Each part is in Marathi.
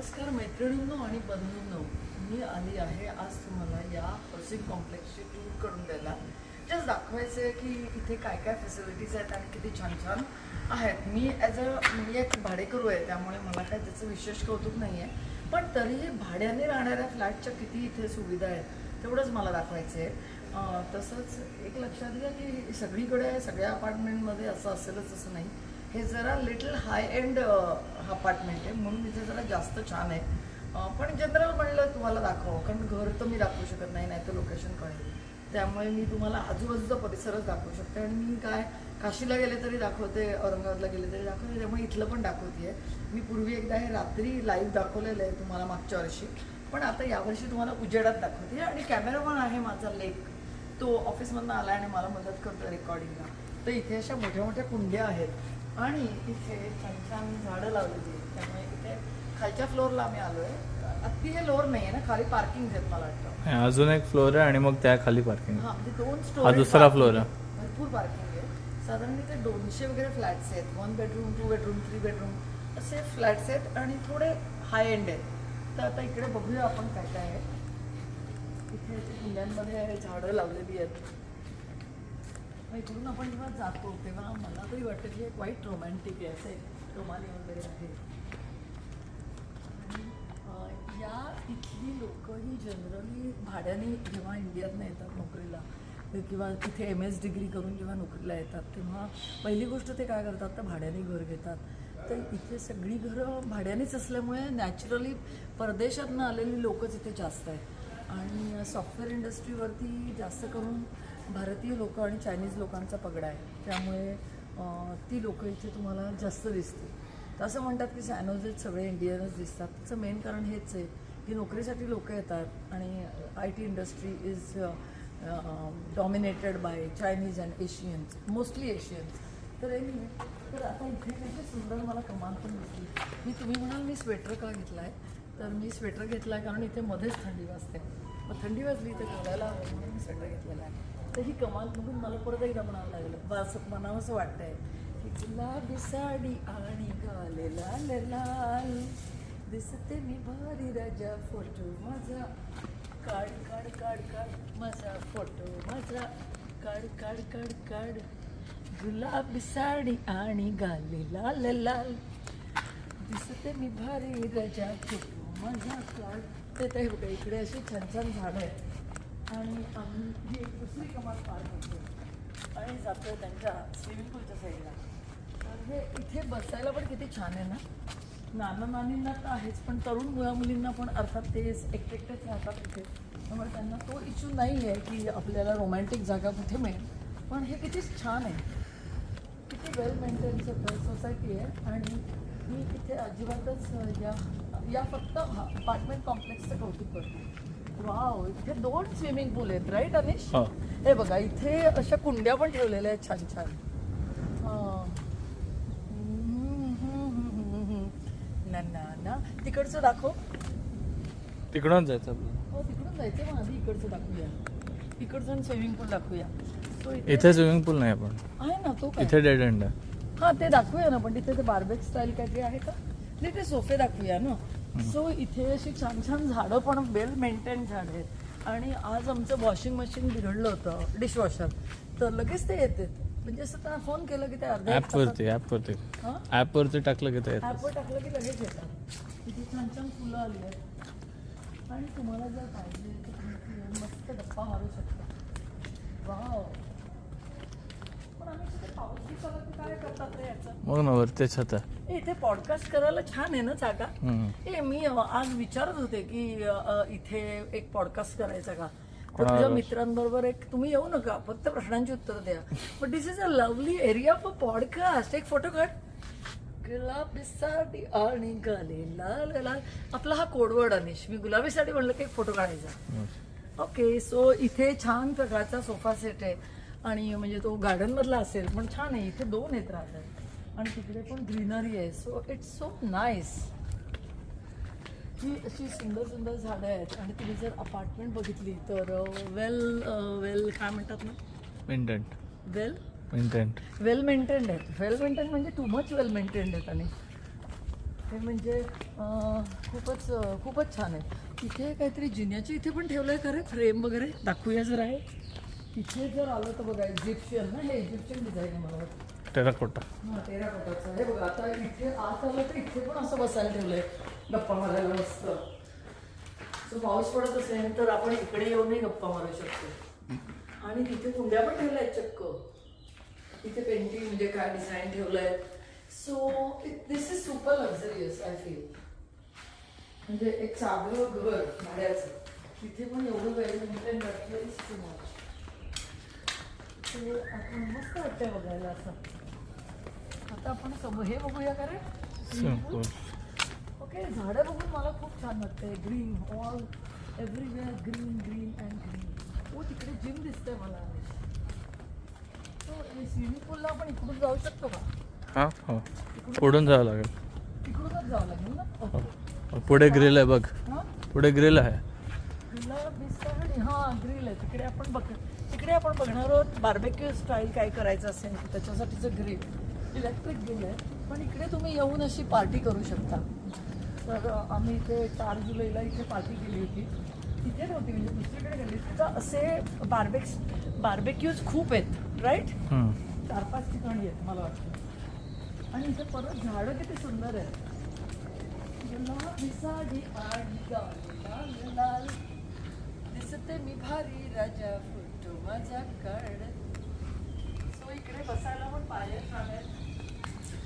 नमस्कार मैत्रिणींनो आणि बंधूंनो. मी आली आहे आज तुम्हाला या हाऊसिंग कॉम्प्लेक्सची टूर करून द्यायला. जस्ट दाखवायचं आहे की इथे काय काय फॅसिलिटीज आहेत आणि किती छान छान आहेत. मी ॲज अ मी एक भाडेकरू आहे त्यामुळे मला काय त्याचं विशेष कौतुक नाही आहे पण तरीही भाड्याने राहणाऱ्या फ्लॅटच्या किती इथे सुविधा आहेत तेवढंच मला दाखवायचं आहे तसंच एक लक्षात घ्या की सगळीकडे सगळ्या अपार्टमेंटमध्ये असं असेलच असं नाही. हे जरा लिटल हाय एंड अपार्टमेंट आहे. म्हणून इथे जरा जास्त छान आहे. पण जनरल म्हणलं तुम्हाला दाखव कारण घर तर मी दाखवू शकत नाही नाही तर लोकेशन कळेल. त्यामुळे मी तुम्हाला आजूबाजूचा परिसरच दाखवू शकते. आणि मी काय काशीला गेले तरी दाखवते औरंगाबादला गेले तरी दाखवते. त्यामुळे इथलं पण दाखवते मी पूर्वी एकदा हे रात्री लाईव्ह दाखवलेलं आहे तुम्हाला मागच्या वर्षी. पण आता यावर्षी तुम्हाला उजेडात दाखवते आणि कॅमेरा पण आहे माझा लेक तो ऑफिसमधनं आला आणि मला मदत करतो रेकॉर्डिंगला तर इथे अशा मोठ्या मोठ्या कुंड्या आहेत. आणि इथे छान छान झाडं लावलेली आहेत. त्यामुळे इथे खालच्या फ्लोअरला आम्ही आलो आहे अगदी हे लोअर नाही आहे ना खाली पार्किंग आहेत मला वाटतं. अजून एक फ्लोर आहे आणि मग त्या खाली पार्किंग हा म्हणजे दोन हा स्टोरी दुसरा floor आहे. भरपूर पार्किंग आहे. साधारण इथे दोनशे वगैरे फ्लॅट्स आहेत. One bedroom two bedroom three bedroom असे फ्लॅट्स आहेत आणि थोडे हाय एंड आहेत. तर आता इकडे बघूया आपण काय काय आहे. इथे कुंड्यांमध्ये झाडं लावलेली आहेत. इकडून आपण जेव्हा जातो तेव्हा मला तरी वाटतं की एक वाईट रोमॅन्टिक आहे असे कमाली वगैरे आहे. आणि या इथली लोक ही जनरली भाड्याने जेव्हा इंडियातनं येतात नोकरीला किंवा तिथे एम एस डिग्री करून जेव्हा नोकरीला येतात तेव्हा पहिली गोष्ट ते काय करतात? तर भाड्याने घर घेतात. तर इथे सगळी घरं भाड्यानेच असल्यामुळे नॅचरली परदेशातनं आलेली लोकच इथे जास्त आहेत. आणि सॉफ्टवेअर इंडस्ट्रीवरती जास्त करून भारतीय लोक आणि चायनीज लोकांचा पगडा आहे. त्यामुळे ती लोकं इथे तुम्हाला जास्त दिसतील. तर असं म्हणतात की सॅनोजेत सगळे इंडियनच दिसतात. त्याचं मेन कारण हेच आहे की नोकरीसाठी लोक येतात आणि I T industry is dominated by Chinese and Asians mostly Asians तर एनी तर आता इथे किती सुंदर मला कमाल पण दिसली. मी तुम्ही म्हणाल मी स्वेटर का घेतला आहे तर मी स्वेटर घेतला आहे कारण इथे मध्येच थंडी वाजते. मग थंडी वाजली तर घालायला म्हणून मी स्वेटर घेतलेला आहे. तर ही कमाल म्हणून मला परत एकदा म्हणावं लागलं. बस म्हणावं वाटतंय. की गुलाबी साडी आणि गालेला लाल लाल दिसते मी भारी राजा फोटो माझा. काढ काढ काढ काढ माझा फोटो माझा. काढ काढ काढ काढ. गुलाबी साडी आणि गालेला लाल लाल दिसते मी भारी राजा फोटो माझा. काढ. ते हे बघा इकडे अशी छान छान झाडं आहेत. आणि आम्ही ही एक दुसरी कमाल पार करतो आणि जातो त्यांच्या स्विमिंग पूलच्या साईडला. तर हे इथे बसायला पण किती छान आहे ना? नाना नानींना तर आहेच पण तरुण मुला मुलींना पण अर्थात ते एकटे एकटेच राहतात तिथे. त्यामुळे त्यांना तो इश्यू नाही आहे की आपल्याला रोमॅन्टिक जागा कुठे मिळेल. पण हे किती छान आहे. किती वेल मेंटेन सोसायटी आहे. आणि मी तिथे अजिबातच या या फक्त अपार्टमेंट कॉम्प्लेक्सचं कौतुक करते. वाव इथे दोन स्विमिंग पूल आहेत राईट अनिश? हो. हे बघा इथे अशा कुंड्या पण ठेवलेल्या आहेत छान छान. हा. हम्म, हम्म, हम्म, हम्म, हम्म. ना ना ना. तिकडचं दाखव. तिकडून जायचं आपल्याला. हो तिकडून जायचं मग आधी इकडचं दाखवूया. इकडचं स्विमिंग पूल दाखवूया. तो इथे स्विमिंग पूल नाही आपण. आहे ना तो काय? इथे डेड एंड आहे. हा ते दाखवूया ना पण तिथे ते बार्बेक स्टाईल काहीतरी आहे का? नाही ते सोफे दाखवूया ना. सो इथे अशी छान छान झाडं पण वेल मेंटेन झाडं आहेत. आणि आज आमचं वॉशिंग मशीन बिघडलं होतं डिशवॉशर तर लगेच ते येते. म्हणजे असं त्यांना फोन केलं की ते अर्ध्या ॲपवरती ॲपवरती हा? ॲपवरती टाकलं की ते ॲपवर टाकलं की लगेच येतात. इथे छान छान फुलं आली आहेत. आणि तुम्हाला जर पाहिजे तर तुम्ही मस्त गप्पा मारू शकता. वाव पण आम्ही तिथे पाऊस दिवसाला काय करतात रे याचं मग ना वरती छत आहे. ए, इथे पॉडकास्ट करायला छान आहे ना जागा. ए मी आज विचारत होते की इथे एक पॉडकास्ट करायचा का? तुझ्या मित्रांबरोबर एक तुम्ही येऊ नका फक्त प्रश्नांची उत्तर द्या. But this is a lovely area for podcast एक फोटो काढ. गुलाबी साडी आणि गाले लाल लाल आपला हा कोडवर्ड अनिश. मी गुलाबी साडी म्हणलं की एक फोटो काढायचा. ओके सो इथे छान प्रकारचा सोफा सेट आहे. आणि म्हणजे तो गार्डन मधला असेल पण छान आहे इथे दोन येत राहतात. आणि तिकडे पण ग्रीनरी आहे. सो इट्स सो नाईस ही अशी सुंदर सुंदर झाडं आहेत. आणि तुम्ही जर अपार्टमेंट बघितली तर वेल वेल काय म्हणतात ना? Intent well intent well maintained आहेत. वेल मेंटेन म्हणजे टू मच वेल मेंटेन्ड आहेत. आणि ते म्हणजे खूपच खूपच छान आहे. तिथे काहीतरी जिन्याची इथे पण ठेवलं आहे का रे? फ्रेम वगैरे? दाखवूया जर आहे तिथे जर आलं तर बघा इजिप्शियन ना हे इजिप्शियन डिझाईन आहे मला वाटतं. टेराकोटा हा तेरा कोटाचं. हे बघा आता इथे आत आलं तर इथे पण असं बसायला ठेवलंय. गप्पा मारायला मस्त. सो पाऊस पडत असेल तर आपण इकडे येऊनही गप्पा मारू शकतो. आणि तिथे कुंड्या पण ठेवल्या आहेत चक्क. इथे पेंटिंग म्हणजे काय डिझाईन ठेवलंय. So this is super luxurious I feel म्हणजे एक साधं घर भाड्याचं. तिथे पण एवढं वेळ मेंटेन करतलं इज टू मच ते आपण मस्त वाटतंय बघायला असं आता आपण समोर हे बघूया का रे सिंपल ओके झाडं बघून मला खूप छान वाटतंय green all everywhere green green and green oh तिकडे जिम दिसतंय मला स्विमिंग पूलला आपण इकडून जाऊ शकतो का हां. हो पुढून जावं लागेल. तिकडूनच जावं लागेल ना पुढे ग्रिल आहे बघ. हां? पुढे ग्रिल आहे. हां ग्रिल आहे. तिकडे आपण बघ तिकडे आपण बघणार आहोत बार्बेक्यू स्टाईल काय करायचं असेल त्याच्यासाठीचं ग्रिल इलेक्ट्रिक ग्रिल आहे. पण इकडे तुम्ही येऊन अशी पार्टी करू शकता. तर आम्ही इथे चार जुलैला इथे पार्टी केली होती. तिथे नव्हती म्हणजे दुसरीकडे गेली तिथं असे बार्बेक्स बार्बेक्यूज खूप आहेत राईट. चार पाच ठिकाणी आहेत मला वाटतं. आणि इथे परत झाडं किती सुंदर आहेत. दिसते मी भारी राजा माझा सो इकडे बसायला पण पाय झाले आहेत.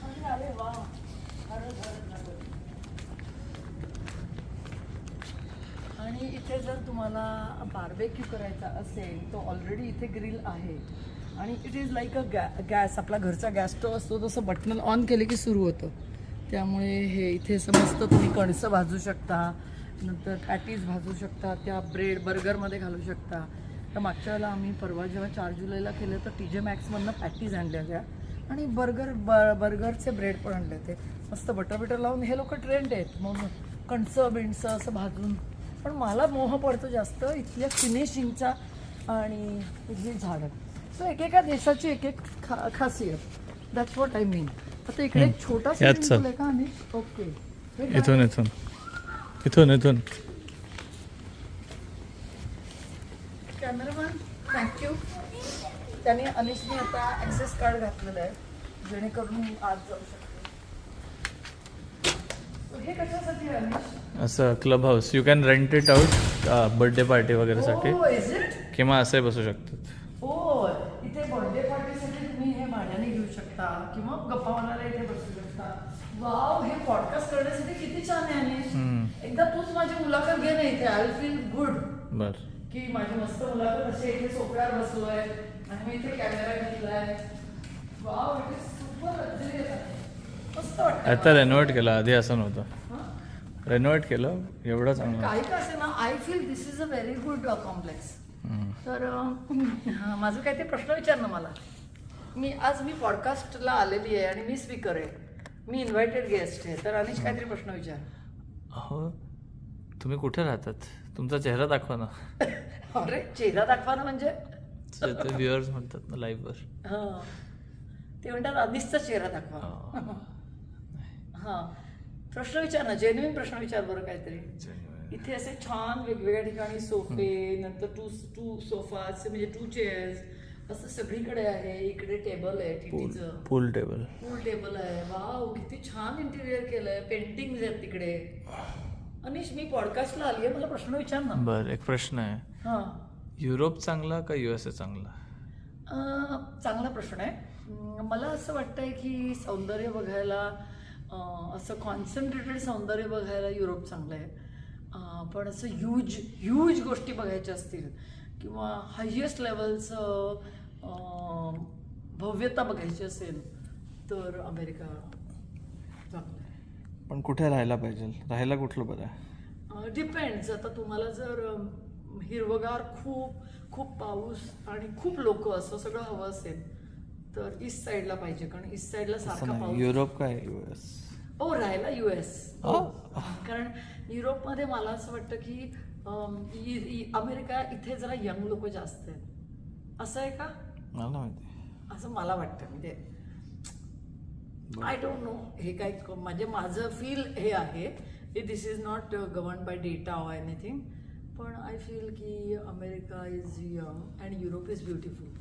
आणि अरे वा. अरे झालं आणि इथे जर तुम्हाला बार्बेक्यू करायचा असेल तो ऑलरेडी इथे ग्रिल आहे. आणि it is like a ga gas आपला घरचा गॅस स्टोव असतो तसं बटन ऑन केले की सुरू होतं. त्यामुळे हे इथे समजतं तुम्ही कणसं भाजू शकता नंतर पॅटीज भाजू शकता त्या ब्रेड बर्गरमध्ये घालू शकता. तर मागच्या वेळेला आम्ही परवा जेव्हा चार जुलैला केलं तर टी जे मॅक्समधनं पॅटीज आणल्या त्या आणि बर्गर ब बर्गरचे ब्रेड पण आणले ते मस्त बटर बिटर लावून हे लोक ट्रेंड आहेत. मग कणसं बिणसं असं भाजून. पण मला मोह पडतो जास्त इथल्या फिनिशिंगचा आणि इथली झाडं. सो एकेका देशाची एक एक खा खासियत. दॅट्स वॉट आय मीन आता इकडे एक छोटा pool आहे का आणि ओके? इथून इथून. इथून इथून. कॅमेरामॅन थँक्यू त्याने अनिशने आता ॲक्सेस कार्ड घातलेलं आहे जेणेकरून मी आज जाऊ शकते. हे कशासाठी आहे अनिश? असं club house you can rent it out birthday party वगैरेसाठी हो इज इट किंवा असे बसू शकतात. हो इथे बर्थडे पार्टीसाठी तुम्ही हे भाड्याने घेऊ शकता किंवा गप्पा मारायला इथे बसू शकता. वाव हे पॉडकास्ट करण्यासाठी किती छान आहे अनिश. एकदा तूच माझी मुलाखत घे ना इथे. आय फील गुड बर. की माझी मस्त मुलाखत अशी इथे सोफ्यावर बसलोय आणि मी इथे कॅमेरा घेतलाय. Wow it is super luxurious आहे. मस्त वाटतं आता रेनोव्हेट केलं आधी असं नव्हतं? रेनोव्हेट केलं एवढं चांगलं. काही का असे ना I feel this is a very good complex. तर हा, माझं काय ते प्रश्न विचार ना मला. मी आज मी पॉडकास्टला आलेली आहे आणि मी स्पीकर आहे. मी इन्व्हायटेड गेस्ट आहे. तर अनिश काहीतरी प्रश्न विचार. अहो तुम्ही कुठे राहतात? तुमचा चेहरा दाखवा ना. अरे चेहरा दाखवा ना म्हणजे. व्ह्युअर्स म्हणतात ना लाईव्हवर हां. ते म्हणतात अनिशचा चेहरा दाखवा. हां. प्रश्न विचार ना जेन्युइन प्रश्न विचार बरं काहीतरी. इथे असे छान वेगवेगळ्या ठिकाणी सोफे नंतर टू टू सोफाचे म्हणजे टू चेअर्स असं सगळीकडे आहे इकडे टेबल आहे टीटीचं. पूल टेबल पूल टेबल आहे. वाव किती छान इंटिरियर केलंय. पेंटिंग आहेत तिकडे. अनिश मी पॉडकास्टला आली आहे मला प्रश्न विचार ना बर एक प्रश्न आहे. हां. युरोप चांगला का युएसए चांगला? अं, चांगला प्रश्न आहे. अं, मला असं वाटतंय की सौंदर्य बघायला अं, असं कॉन्सन्ट्रेटेड सौंदर्य बघायला युरोप चांगलं आहे. अं, पण असं ह्यूज ह्यूज गोष्टी बघायच्या असतील किंवा हायेस्ट लेवलचं भव्यता बघायची असेल तर अमेरिका चांगलं आहे. पण कुठे राहायला पाहिजे? राहायला कुठलं बरं? आहे डिपेंड्स आता तुम्हाला जर हिरवगार खूप खूप पाऊस आणि खूप लोक असं सगळं हवं असेल तर ईस्ट साईडला पाहिजे. कारण ईस्ट साईडला सारखा पाऊस युरोप काय? युएस हो राहायला युएस हा. कारण युरोपमध्ये मला असं वाटतं की अमेरिका इथे जरा यंग लोक जास्त आहेत. असं आहे का? मला माहिती. असं मला वाटतं. म्हणजे आय डोंट नो हे काय म्हणजे माझं फील हे आहे की this is not govern by data or anything पण आय फील की America is young and Europe is beautiful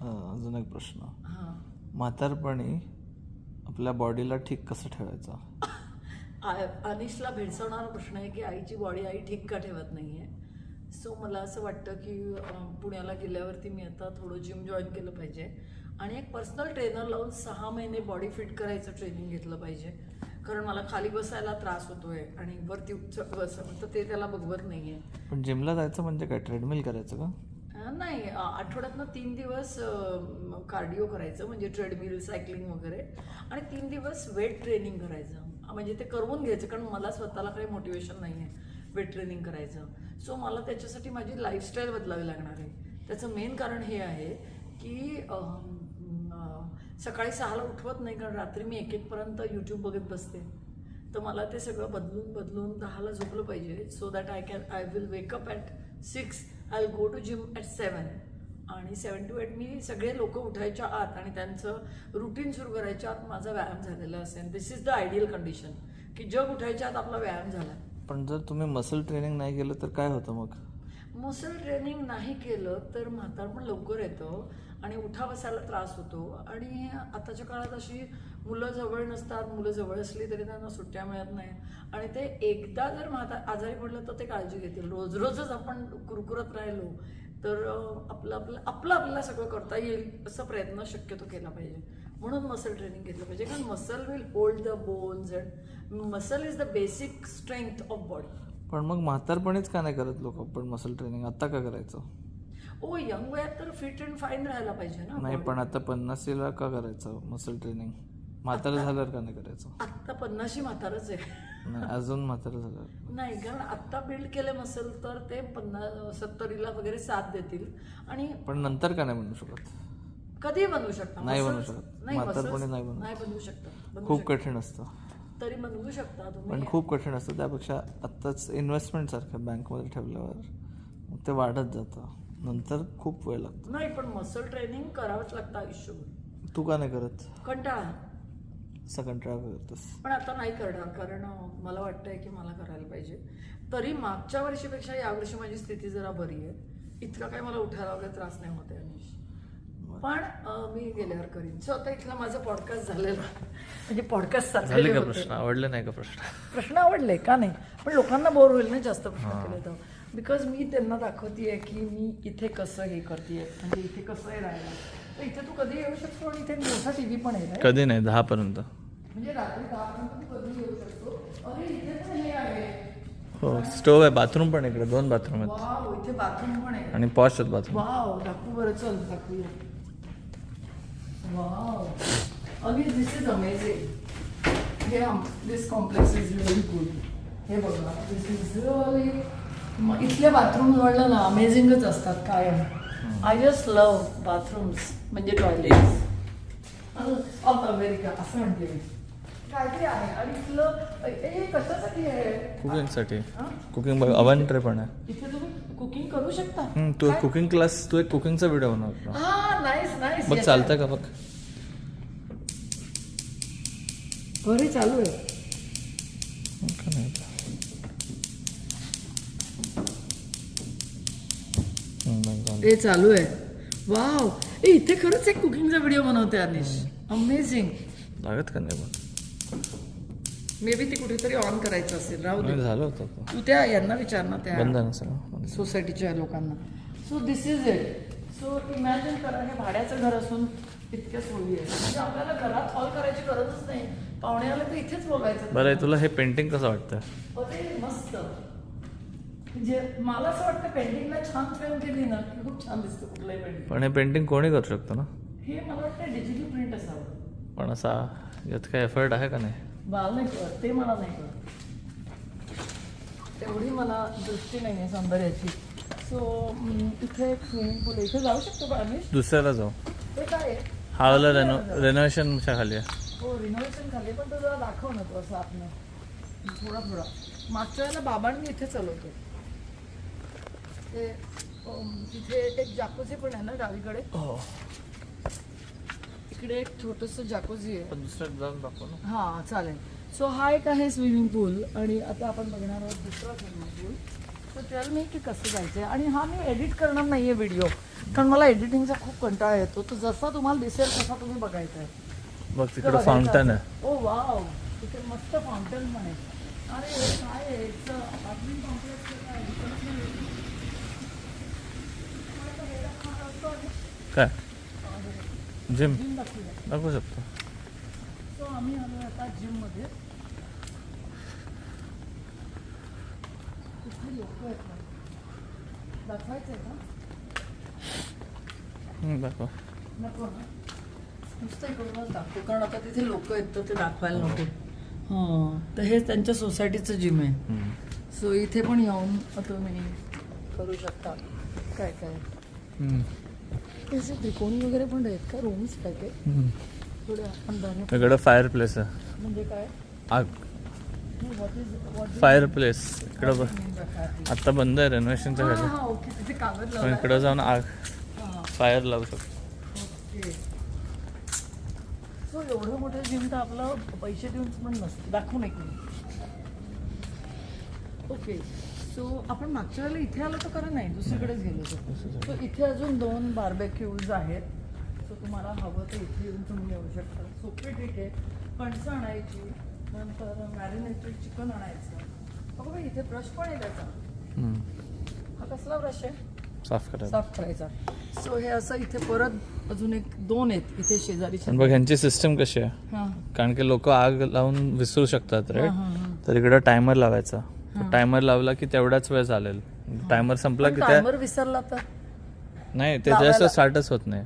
uh, अजून एक प्रश्न. हां. म्हातारपणी आपल्या बॉडीला ठीक कसं ठेवायचं? अनिशला भेडसावणारा प्रश्न आहे की आईची बॉडी आई ठीक का ठेवत नाही आहे सो मला असं वाटतं की पुण्याला गेल्यावरती मी आता थोडं जिम जॉईन केलं पाहिजे. आणि एक पर्सनल ट्रेनर लावून सहा महिने बॉडी फिट करायचं ट्रेनिंग घेतलं पाहिजे. कारण मला खाली बसायला त्रास होतोय आणि वरती उच्च बस तर ते त्याला बघवत नाही आहे पण जिमला जायचं म्हणजे काय? ट्रेडमिल करायचं का? नाही आठवड्यातनं तीन दिवस कार्डिओ करायचं म्हणजे ट्रेडमिल सायकलिंग वगैरे. आणि तीन दिवस वेट ट्रेनिंग करायचं. म्हणजे ते करून घ्यायचं कारण मला स्वतःला काही मोटिवेशन नाही आहे वेट ट्रेनिंग करायचं. सो मला त्याच्यासाठी माझी लाईफस्टाईल बदलावी लागणार आहे. त्याचं मेन कारण हे आहे की सकाळी सहाला उठवत नाही कारण रात्री मी एक एकपर्यंत यूट्यूब बघत बसते. तर मला ते सगळं बदलून बदलून दहाला झोपलं पाहिजे. So that I can I will wake up at six I will go to gym at seven आणि सेवन टू एट मी सगळे लोक उठायच्या आत आणि त्यांचं रुटीन सुरू करायच्या आत माझा व्यायाम झालेला असेल. This is the ideal condition की जग उठायच्या आत आपला व्यायाम झाला. पण जर तुम्ही मसल ट्रेनिंग नाही केलं तर काय होतं मग? मसल ट्रेनिंग नाही केलं तर म्हातारपण लवकर येतं. आणि उठा बसायला त्रास होतो. आणि आताच्या काळात अशी मुलं जवळ नसतात मुलं जवळ असली तरी त्यांना सुट्ट्या मिळत नाही आणि ते एकदा जर माता आजारी पडलं तर ते काळजी घेतील. रोज रोजच आपण कुरकुरत राहिलो तर आपलं आपलं आपलं आपल्याला सगळं करता येईल असा प्रयत्न शक्यतो केला पाहिजे. म्हणून मसल ट्रेनिंग घेतलं पाहिजे. कारण muscle will hold the bones and muscle is the basic strength of body पण मग म्हातारपणीच का नाही करत लोक पण मसल ट्रेनिंग आता का करायचं? ओ यंग वयात तर फिट अँड फाईन राहायला पाहिजे ना नाही. पण आता पन्नासीला का करायचं? मसल ट्रेनिंग म्हातारं झाल्यावर का नाही करायचं? आत्ता पन्नाशी म्हातारच आहे. नाही अजून म्हातारं झाल्यावर नाही. कारण आत्ता बिल्ड केले मसल तर ते पन्नास सत्तरीला वगैरे साथ देतील. आणि पण नंतर का नाही बनू शकत? कधी बनवू शकता? नाही बनू Muscles- शकत. नाही म्हातारपणी muscles नाही बनू नाही बनवू शकता. बनवू खूप. कठीण असतं. तरी बनवू शकता पण तुम्ही खूप कठीण असतं. त्यापेक्षा आत्ताच इन्व्हेस्टमेंट सारखं बँकमध्ये ठेवल्यावर ते वाढत जातं. नंतर खूप वेळ लागतो. नाही पण मसल ट्रेनिंग करावंच लागतं आयुष्यभर. तू का नाही करत? कंटाळा. असा कंटाळा करतोस. पण आता नाही करणार कारण अं, मला वाटतंय की मला करायला पाहिजे. तरी मागच्या वर्षीपेक्षा यावर्षी माझी स्थिती जरा बरी आहे. इतका काही मला उठायला वगैरे त्रास नाही होते अनिश. पण अं, मी गेल्यावर करीन. सो आता इथला माझा पॉडकास्ट झालेला. म्हणजे पॉडकास्ट झाले का प्रश्न? आवडले नाही का प्रश्न? प्रश्न आवडले का नाही? पण लोकांना बोर होईल ना जास्त प्रश्न केले तर. बिकॉज मी त्यांना दाखवतीये की मी इथे कसं हे करतेय म्हणजे इथे कसं आहे राहायला तर इथे तू कधी येऊ शकतो आणि इथे मोठा टीव्ही पण आहे? कधी नाही दहा पर्यंत म्हणजे रात्री दहापर्यंत तू कधी येऊ शकतो. अरे इथे पण हे आहे. हो स्टोव आहे बाथरूम पण इकडे दोन बाथरूम आहेत. इथे बाथरूम पण आहे. आणि पॉश आहेत बाथरूम. वाव दाखवू बरं चल दाखवूया wow again this is amazing हे this complex is very good हे बघा दिस इज रिअली इथले बाथरूम म्हणलं ना अमेझिंगच असतात कायम. आय जस्ट लव बाथरूम्स म्हणजे टॉयलेट्स ऑफ अमेरिका असं म्हणते मी. काहीतरी आहे. आणि इथलं हे कशासाठी आहे? कुकिंगसाठी. हा? कुकिंग अवन ट्रे पण आहे इथे तुम्ही कुकिंग करू शकता. हम्म, तू? कुकिंग क्लास तू एक कुकिंगचा व्हिडिओ बनव. हा नाईस नाईस बघ चालतंय का? बघ. घरी चालू आहे. ते चालू आहे. वाव. ए इथे खरंच एक कुकिंगचा व्हिडिओ बनवते अनिश. अमेझिंग लागत का नाही बघ मे बी ती कुठेतरी ऑन करायचं असेल राहू दे. नाही, झालं होतं. तू त्या यांना विचार ना बंद त्या आहे ना सगळं? बंद. सोसायटीच्या लोकांना. So this is it so imagine करा हे भाड्याचं घर असून इतक्या सोयी आहे. म्हणजे आपल्याला घरात हॉल करायची गरजच नाही. पाहुणे आले तर इथेच बोलायचं. बरं आहे, तुला हे पेंटिंग कसं वाटतं? अरे मस्त. म्हणजे मला असं वाटतं पेंटिंगला छान फ्रेम केली ना की खूप छान दिसतं कुठलंही पेंटिंग. पण हे पेंटिंग कोणी करू शकतो ना? हे मला वाटतं डिजिटल प्रिंट असावं. पण असा यात काय एफर्ट आहे का नाही? मला नाही कळत ते मला नाही कळत. तेवढी मला दृष्टी नाही आहे सौंदर्याची सो इथे एक स्विमिंग पूल इथे जाऊ शकतो का आम्ही? दुसऱ्याला जाऊ. ते काय आहे? हा वाला रेनो रेनोव्हेशनच्या खाली आहे. हो रिनोव्हेशन झाले पण तो जरा दाखव ना तो असं आपण थोडा थोडा. मागच्या वेळेला बाबांनी इथे चालवतो. ते तिथे एक जाकुझी पण आहे ना डावीकडे? हो. इकडे एक छोटंसं जाकोजी आहे. पण दुसऱ्यात जाऊन दाखव ना. हां चालेल. सो हा एक आहे स्विमिंग पूल आणि आता आपण बघणार आहोत दुसरा स्विमिंग पूल. तर टेल मी की कसं जायचं आहे आणि हा मी एडिट करणार नाही आहे व्हिडिओ कारण मला एडिटिंगचा खूप कंटाळा येतो. तो जसा तुम्हाला दिसेल तसा तुम्ही बघायचा आहे बघ तिकडे फाउंटन आहे. ओ वाव तिथे मस्त फाउंटन पण आहे. अरे काय आहे? Apartment complex आहे काय? इकडं नाही. काय? जिम. दाखवू शकतो. सो आम्ही आलो आता जिममध्ये कुठे लोक आहेत ना? दाखवायचंय का? हम्म, दाखव. दाखवतो कारण आता तिथे लोक आहेत तर ते दाखवायला नको. हां तर हे त्यांच्या सोसायटीचं जिम आहे. हम्म. सो इथे पण येऊन तुम्ही करू शकता. काय काय? त्रिकोणी वगैरे पण आहेत का? रूम्स काय फायर प्लेस आहे. म्हणजे काय? आग. What is what fire place इकडं बघ. आता बंद आहे रेनोव्हेशनच्या खाली. हा ओके तिथे कागद पण. इकडं जाऊन आग. फायर लावू शकतो. ओके. सो एवढं मोठं जिम तर आपलं पैसे देऊन पण नसतं. दाखवून एक ओके. सो आपण मागच्या वेळेला इथे आलो तर खरं नाही दुसरीकडेच गेलो होतो. सो इथे अजून दोन बार्बेक्यूज आहेत. सो तुम्हाला हवं तर इथे येऊन तुम्ही येऊ शकता. सोपी ट्रिक आहे. कणसं आणायची नंतर मॅरिनेटेड चिकन आणायचं. अगं बाई इथे ब्रश पण आहे त्याचा. हा कसला ब्रश आहे? साफ करायला साफ करायचा. सो हे असं इथे परत अजून एक दोन आहेत इथे शेजारी बघ ह्यांची सिस्टम कशी आहे? कारण की लोक आग लावून विसरू शकतात हां. तर इकडं टायमर लावायचा. टायमर लावला की तेवढाच वेळ चालेल. टायमर संपला की त्या टायमर विसरला तर? नाही ते जास्त स्टार्टच होत नाही.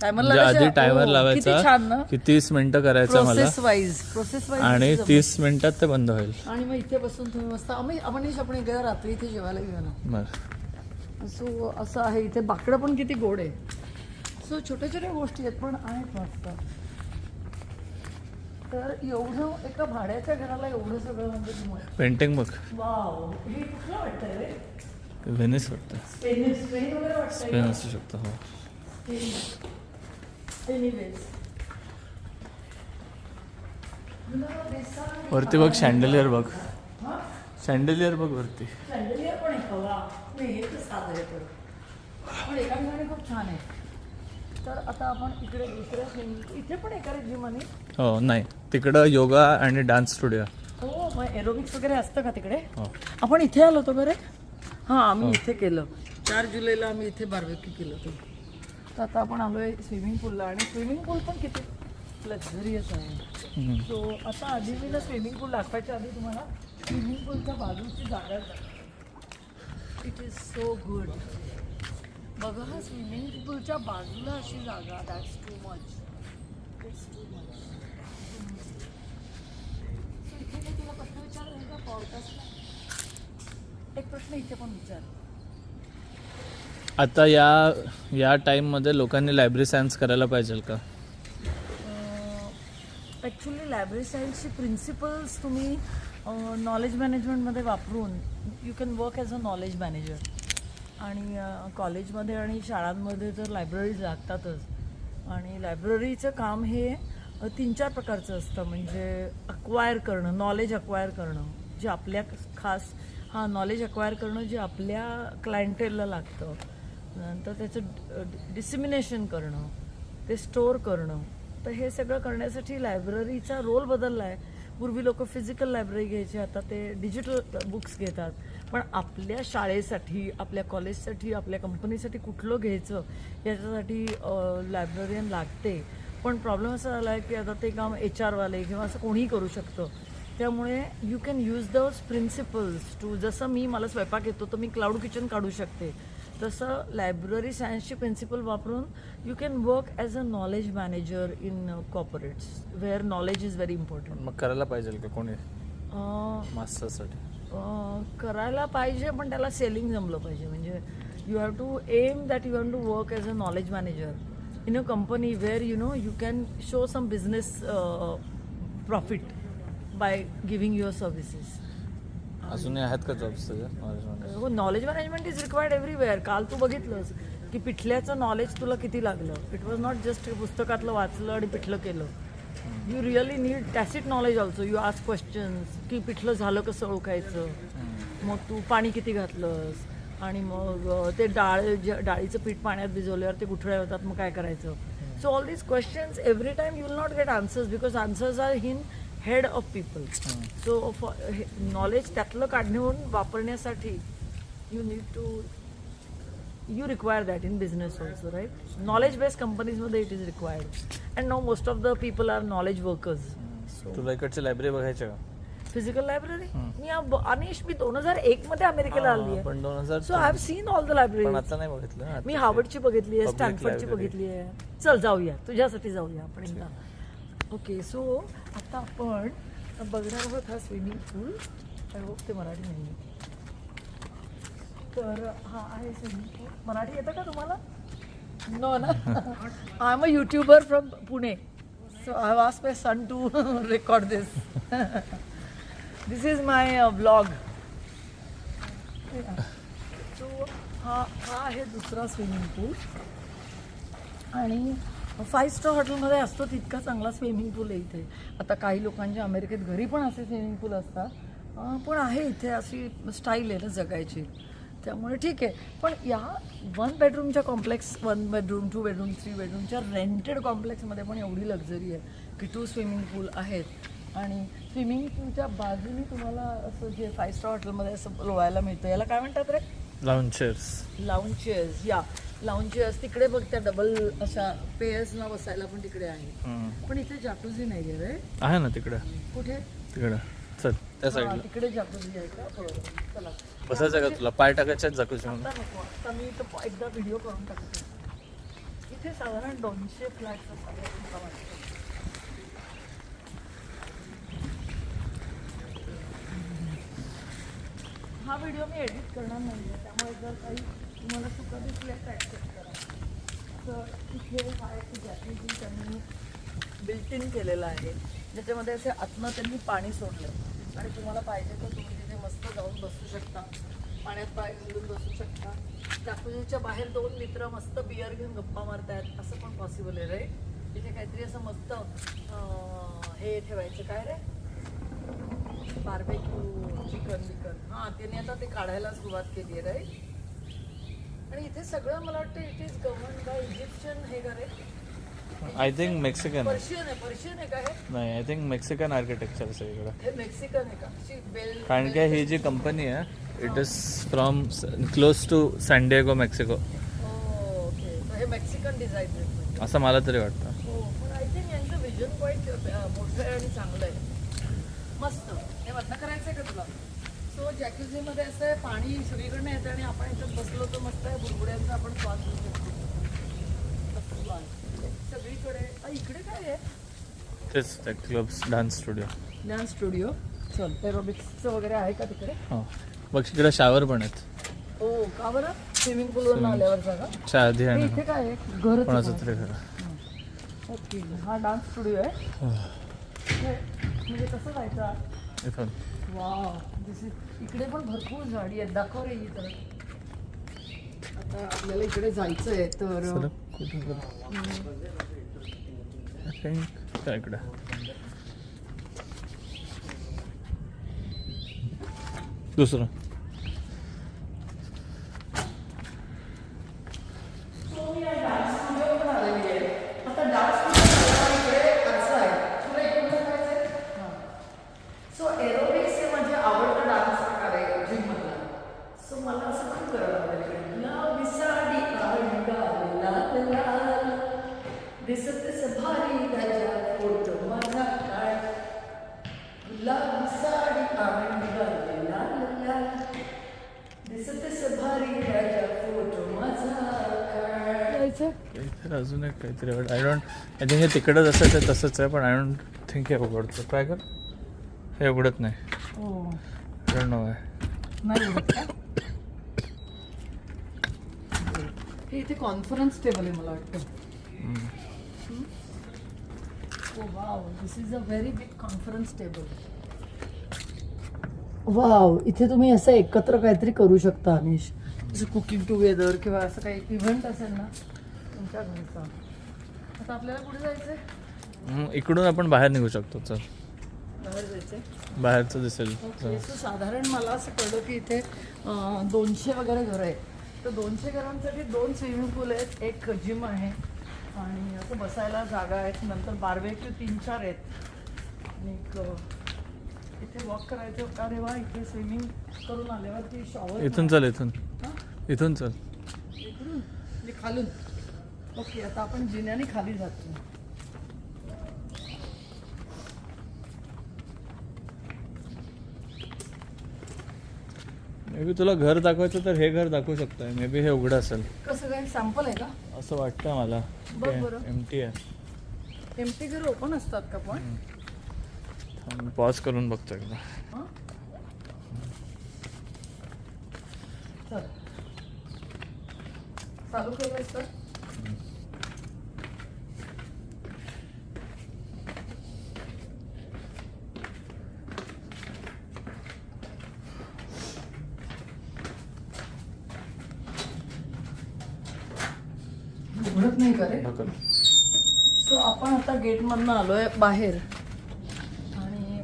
टायमर म्हणजे आधी टायमर लावायचा छान ना. की तीस मिनिटं करायचं मला. प्रोसेस वाईज प्रोसेस वाईज आणि तीस मिनिटात ते बंद होईल. आणि मग इथे बसून तुम्ही मस्त आम्ही आपण रात्री इथे जेवायला बरं. सो असं आहे. इथे बाकडं पण किती गोड आहे. सो छोट्या छोट्या गोष्टी आहेत पण आहेत मस्त. तर एवढं एका भाड्याच्या घराला एवढं सगळं म्हणजे पेंटिंग बघ वाव हे कुठलं वाटतंय रे? व्हेनिस वाटतं. स्पेन स्पेन वगैरे वाटतंय पेन का? असू शकतं हो. एनिवेज वरती बघ शँडलियर बघ. शँडलियर बघ वरती. सँडलियर पण आहे हवा नाही हे तर साधं आहे पण एका ठिकाणी खूप छान आहे. तर आता आपण इकडे दुसऱ्या इथे पण एका जिम आणि हो नाही. तिकडं योगा आणि डान्स स्टुडिओ हो मग एरोबिक्स वगैरे असतं का तिकडे? हो. आपण इथे आलो होतो बरे. हां आम्ही इथे केलं. चार जुलैला आम्ही इथे बार्बेक्यू केलं होतं. तर आता आपण आलो आहे स्विमिंग पूलला आणि स्विमिंग पूल पण किती लक्झरियस आहे. सो आता आधी मी ना स्विमिंग पूल दाखवायच्या आधी तुम्हाला स्विमिंग पूलच्या बाजूची जागा इट इज सो गुड बघा हा स्विमिंग पूलच्या बाजूला अशी जागा. दॅट्स टू मच तुला प्रश्न पॉडकास्टला एक प्रश्न इथे पण विचार. आता या या टाईममध्ये लोकांनी लायब्ररी सायन्स करायला पाहिजे का? ॲक्च्युली लायब्ररी सायन्सची प्रिन्सिपल्स तुम्ही नॉलेज मॅनेजमेंटमध्ये वापरून you can work as a knowledge manager आणि कॉलेजमध्ये आणि शाळांमध्ये तर लायब्ररीज लागतातच. आणि लायब्ररीचं काम हे तीन चार प्रकारचं असतं. म्हणजे अक्वायर करणं नॉलेज अक्वायर करणं जे आपल्या खास हां नॉलेज अक्वायर करणं जे आपल्या क्लायंटेलला लागतं. नंतर त्याचं डिसिमिनेशन करणं ते स्टोअर करणं. तर हे सगळं करण्यासाठी लायब्ररीचा रोल बदलला आहे पूर्वी लोक फिजिकल लायब्ररी घ्यायचे आता ते डिजिटल बुक्स घेतात. पण आपल्या शाळेसाठी आपल्या कॉलेजसाठी आपल्या कंपनीसाठी कुठलं घ्यायचं याच्यासाठी लायब्ररीयन लागते. पण प्रॉब्लेम असा झाला आहे की आता ते काम एच आरवाले किंवा असं कोणीही करू शकतं. त्यामुळे you can use those principles to जसं मी मला स्वयंपाक येतो तर मी क्लाउड किचन काढू शकते. तसं लायब्ररी सायन्सची प्रिन्सिपल वापरून you can work as a knowledge manager in corporates where knowledge is very important मग करायला पाहिजे का कोणी? मास्टरसाठी करायला पाहिजे पण त्याला सेलिंग जमलं पाहिजे. म्हणजे you have to um that you have to work as a knowledge manager in a company where you know you can show some business profit by giving your services अजूनही आहेत का जॉब्स हो knowledge management is required everywhere काल तू बघितलंस की पिठल्याचं नॉलेज तुला किती लागलं? इट वॉज नॉट जस्ट पुस्तकातलं वाचलं आणि पिठलं केलं. You really need tacit knowledge also you ask questions की पिठलं झालं कसं ओळखायचं? मग तू पाणी किती घातलंस? आणि मग ते डाळ डाळीचं पीठ पाण्यात भिजवल्यावर ते गुठळ्या होतात मग काय करायचं? So all these questions every time you will not get answers because answers are in head of people so knowledge त्यातलं काढून वापरण्यासाठी you need to you require that in business also right? Knowledge based companies मध्ये it is required. And now most of the people are knowledge workers. So तुला इकडची लायब्ररी बघायची का? Physical library? मी अब- अनिश मी दोन हजार एक मध्ये अमेरिकेला आली आहे. पण दोन हजार so I have seen all the पण लायब्ररी आता नाही बघितलं ना मी हार्वर्डची बघितली आहे Public स्टॅनफर्डची library. बघितली आहे. चल जाऊया. तुझ्यासाठी जाऊया आपण एकदा. ओके सो आता आपण बघणार आहोत हा स्विमिंग पूल आय होप ते मराठी नाही. तर हा आहे स्विमिंग मराठी येतं का तुम्हाला? नो? ना I am a YouTuber from Pune so I was my son to record this this is my blog so हा हा आहे दुसरा स्विमिंग पूल आणि फाईव्ह स्टार हॉटेलमध्ये असतो तितका चांगला स्विमिंग पूल आहे इथे. आता काही लोकांच्या अमेरिकेत घरी पण असे स्विमिंग पूल असतात. पण आहे इथे अशी स्टाईल आहे ना जगायची. त्यामुळे ठीक आहे. पण या one बेडरूमच्या complex one bedroom two bedroom three बेडरूमच्या rented कॉम्प्लेक्समध्ये पण एवढी लक्झरी आहे की टू स्विमिंग पूल आहेत. आणि स्विमिंग पूलच्या बाजूने तुम्हाला असं जे फाईव्ह स्टार हॉटेलमध्ये असं लोळायला मिळतं. याला काय म्हणतात रे? लाऊन चेअर्स लाऊंज चेअर्स या लाऊंज चेअर्स तिकडे बघ त्या डबल अशा पेयर्सना बसायला पण तिकडे आहे. पण इथे जाकुझी नाही रे. आहे ना तिकडे. कुठे? तिकडे. चल. त्या साईडला तिकडे जाकुझी आहे का? बरोबर चला. बसायचं का तुला? पाय टाकायच्याच जाकूची म्हणून. आता नको आता मी इथं एकदा व्हिडिओ करून टाकते. इथे साधारण दोनशे वाटतं. हा व्हिडिओ मी एडिट करणार नाही आहे त्यामुळे जर काही तुम्हाला चुका दिसल्या तर ॲक्सेप्ट करा. तर इथे हा एक जॅकेजी त्यांनी बिल्ट इन केलेला आहे ज्याच्यामध्ये असे आतनं त्यांनी पाणी सोडलं आणि तुम्हाला पाहिजे तर तुम्ही तिथे मस्त जाऊन बसू शकता. पाण्यात पाय घालून बसू शकता. जाकुजीच्या बाहेर दोन मित्र मस्त बियर घेऊन गप्पा मारतायत. असं पण पॉसिबल आहे रे. तिथे काहीतरी असं मस्त हे ठेवायचं. काय रे? Barbecue chicken बिकन. हां त्याने आता ते काढायला सुरुवात केली आहे राईट आणि इथे सगळं मला वाटतं it is govern by Egyptian हे घर आहे आय थिंक मेक्सिकन नाही I think Mexican architecture bell कारण की ही जी कंपनी आहे it is from close to San Diego Mexico हे असं मला तरी वाटतं पण आय थिंक यांचं विजन पॉईंट मोठं आहे आणि चांगलं आहे मस्त वर्ण करायचं आहे का तुला सो जॅक्युझीमध्ये असं पाणी सगळीकडनं येतं आणि आपण इथं बसलो तर मस्त आहे बुडबुड्यांचा आपण स्वाद घेऊ शकतो. सगळीकडे. अ, इकडे काय आहे? तेच ते clubs dance studio dance studio चल एरोबिक्सचं वगैरे आहे का तिकडे? हो. बघ इकडे शावर पण आहेत. हो का बरं? स्विमिंग पूलवरून आल्यावर का च्या आधी हे आणि इथे काय आहे? घर कोणाचं तरी घर. ओके हा डान्स स्टुडिओ आहे. हे, म्हणजे कसं जायचं? इथून वाव दिस इज इकडे पण भरपूर झाडी आहेत. दाखव रे ही तर आता आपल्याला इकडे जायचं आहे तर कुठं आय थिंक दुसरं. आय थिंक हे तिकडं जसं ते तसंच आहे पण आय डोंट थिंक हे उघडतं. ट्राय कर हे उघडत नाही. हो. आय डोंट नो आहे? हे इथे कॉन्फरन्स टेबल आहे मला वाटतं. ओ wow this is a very big conference table wow इथे तुम्ही असं एकत्र काहीतरी करू शकता अनिश. जसं कुकिंग टुगेदर किंवा असं काही इव्हेंट असेल ना तुमच्या घरचा. आता आपल्याला कुठे इकडून आपण बाहेर निघू शकतो चल. बाहेर बाहेरचं दिसेल. साधारण मला असं कळलं की इथे दोनशे वगैरे घरं आहेत. तर दोनशे घरांसाठी दोन स्विमिंग पूल आहेत एक जिम आहे आणि असं बसायला जागा आहेत. नंतर बार्बेक्यू तीन चार आहेत. आणि इथे वॉक करायचं. अरे वा इथे स्विमिंग करून आल्यावरती शॉवर इथून चल इथून. इथून चल. इकडून? म्हणजे खालून. ओके आता आपण जिन्याने खाली जातो. मे बी तुला घर दाखवायचं तर हे घर दाखवू शकतोय. मे बी हे उघडं असेल. कसं काय? सॅम्पल आहे का? असं वाटतं मला. बघ बरं. एम टी आहे. एमटी घर ओपन असतात का पण? पॉज करून बघतो एकदा. हं? चल. चालू केलंस तर उघडत नाही का रे ढकल. सो गेटमधनं आलोय बाहेर. आणि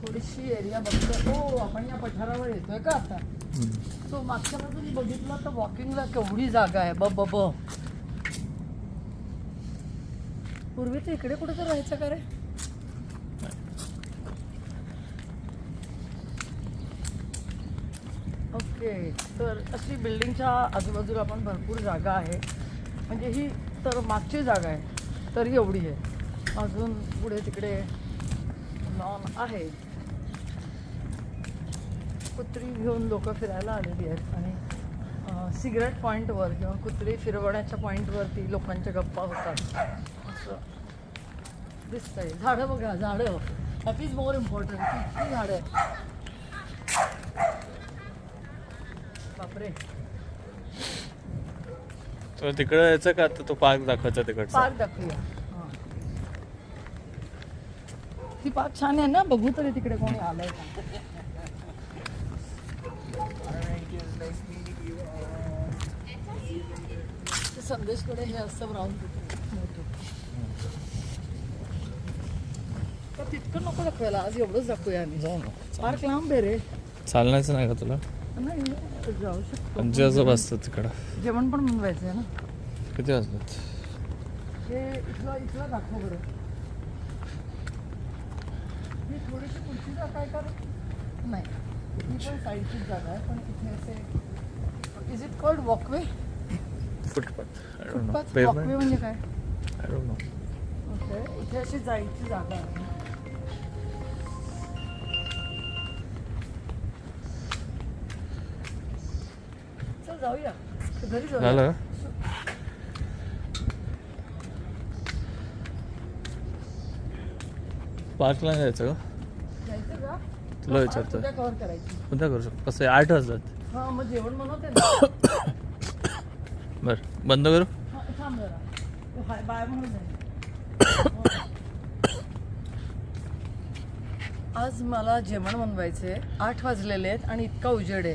थोडीशी एरिया बघतोय. हो आपण या पठारावर येतोय का आता. सो मागच्या बाजून बघितलं तर वॉकिंगला केवढी जागा आहे. ब ब ब पूर्वी तर इकडे कुठे तर राहायचं का रे? ओके तर अशी बिल्डिंगच्या आजूबाजूला पण भरपूर जागा आहे. म्हणजे ही तर मागची जागा आहे. तरी एवढी आहे. अजून पुढे तिकडे लॉन आहे. कुत्री घेऊन लोक फिरायला आलेली आहेत आणि सिगरेट पॉईंटवर किंवा कुत्री फिरवण्याच्या पॉईंटवरती लोकांच्या गप्पा होतात. असं दिसतंय. झाडं बघा झाडं. दॅट इज मोर इम्पॉर्टंट किती झाडं आहेत? बापरे. तिकडे यायचं का? तो पार्क दाखवायचा तिकडचा. पार्क दाखवूया. हां ती पार्क छान आहे ना बघू तरी तिकडे कोणी आलंय का? ते संदेशकडे हे असतं तर तितकं नको दाखवायला आज एवढंच दाखवूया आम्ही. जाऊ ना. पार्क लांब आहे रे. चालण्याचं नाही का तुला? नाही जाऊ शकतो. आजी आजोबा असतात तिकडं. जेवण पण बनवायचं आहे ना. किती वाजलेत? हे इथलं इथलं दाखव बरं. थोडीशी पुढची जागा आहे का रे? नाही. ही पण साईडचीच जागा आहे पण इथे असे is it called walkway footpath footpath walkway म्हणजे काय? ओके. इथे अशी जायची जागा आहे. चल जाऊया. घरी जाऊया. पार्कला जायचं का जायचं का? तुला करायची. उद्या करू शकतो? कसं आहे? आठ वाजतात हा बरं. बंद करू? आज मला जेवण बनवायचे आठ वाजलेले आहेत आणि इतका उजेड आहे.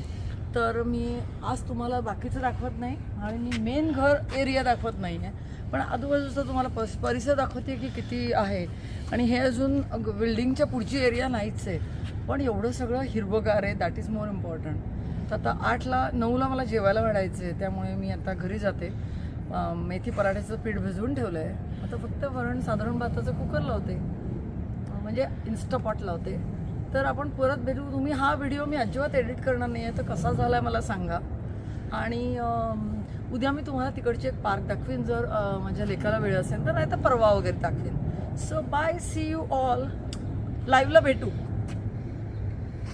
तर मी आज तुम्हाला बाकीचं दाखवत नाही आणि मी मेन घर एरिया दाखवत नाही आहे पण आजूबाजूचा तुम्हाला पस परिसर दाखवते की किती आहे. आणि हे अजून बिल्डिंगच्या पुढची एरिया नाहीच आहे. पण एवढं सगळं हिरवगार आहे दॅट इज मोर इम्पॉर्टंट तर आता आठला नऊला मला जेवायला वाढायचं आहे त्यामुळे मी आता घरी जाते. मेथी पराठ्याचं पीठ भिजवून ठेवलं आहे आता फक्त वरण साधारण भाताचं कुकर लावते. म्हणजे इन्स्टापॉट लावते. तर आपण परत भेटू. तुम्ही हा व्हिडिओ मी अजिबात एडिट करणार नाही आहे तर कसा झाला आहे मला सांगा. आणि उद्या मी तुम्हाला तिकडची एक पार्क दाखवीन जर माझ्या लेखाला वेळ असेल तर नाही तर परवा वगैरे दाखवेन. So bye see you all लाईव्हला भेटू